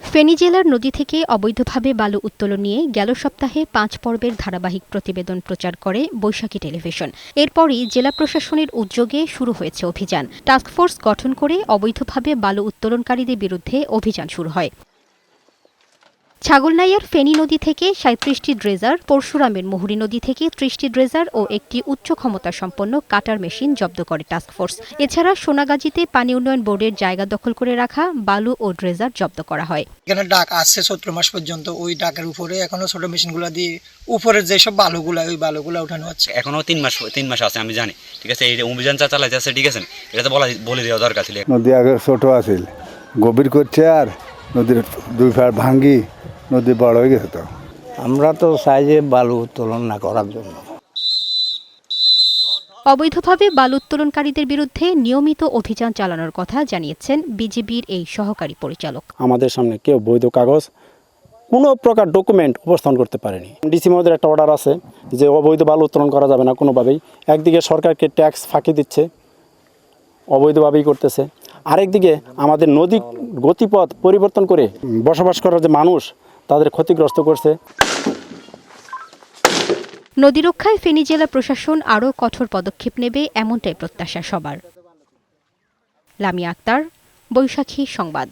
ফেনী জেলার নদী থেকে অবৈধভাবে বালু উত্তোলন নিয়ে গেল সপ্তাহে পাঁচ পর্বের ধারাবাহিক প্রতিবেদন প্রচার করে বৈশাখী টেলিভিশন। এরপরই জেলা প্রশাসনের উদ্যোগে শুরু হয়েছে অভিযান। টাস্কফোর্স গঠন করে অবৈধভাবে বালু উত্তোলনকারীদের বিরুদ্ধে অভিযান শুরু হয়। ছাগলনাইয়ার ফেনী নদী থেকে সাঁত্রিশটি ড্রেজার পরশুরামের মুহুরী নদী থেকে ত্রিশটি ড্রেজার ও একটি উচ্চ ক্ষমতা সম্পন্ন কাটার মেশিন জব্দ করে টাস্কফোর্স এছাড়া সোনাগাজীতে পানি উন্নয়ন বোর্ডের জায়গা দখল করে রাখা বালু ও ড্রেজার জব্দ করা হয়। এখানে ডাক আসছে সত্তর মাস পর্যন্ত ওই ডাকের উপরে এখনও ছোট মেশিনগুলো দিয়ে উপরের যেসব বালুগুলা ওই বালুগুলা উঠানো হচ্ছে। এখনও তিন মাস তিন মাস আছে আমি জানি। ঠিক আছে এই অভিযান চা চালাইতে আছে ঠিক আছে? এটা তো বলা বলে দেওয়া দরকার ছিল। নদী আগে ছোট আছিল গভীর করছে আর নদীর দুই ভাঙ্গি। নদী বড় হয়ে গেছে তো? আমরা তো চাই যে বালু উত্তোলন না করার জন্য। অবৈধভাবে বালু উত্তোলনকারীদের বিরুদ্ধে নিয়মিত অভিযান চালানোর কথা জানিয়েছেন বিজিবির এই সহকারী পরিচালক। আমাদের সামনে কেউ বৈধ কাগজ কোনো প্রকার ডকুমেন্ট উপস্থাপন করতে পারেনি। ডিসি মহোদয়ের একটা অর্ডার আছে যে অবৈধ বালু উত্তোলন করা যাবে না কোনোভাবেই। একদিকে সরকারকে ট্যাক্স ফাঁকি দিচ্ছে অবৈধভাবেই করতেছে। আরেকদিকে আমাদের নদী গতিপথ পরিবর্তন করে বসবাস করার যে মানুষ তাদের ক্ষতিগ্রস্ত করছে। নদী রক্ষায় ফেনী জেলা প্রশাসন আরও কঠোর পদক্ষেপ নেবে এমনটাই প্রত্যাশা সবার। লামিয়া আক্তার, বৈশাখী সংবাদ।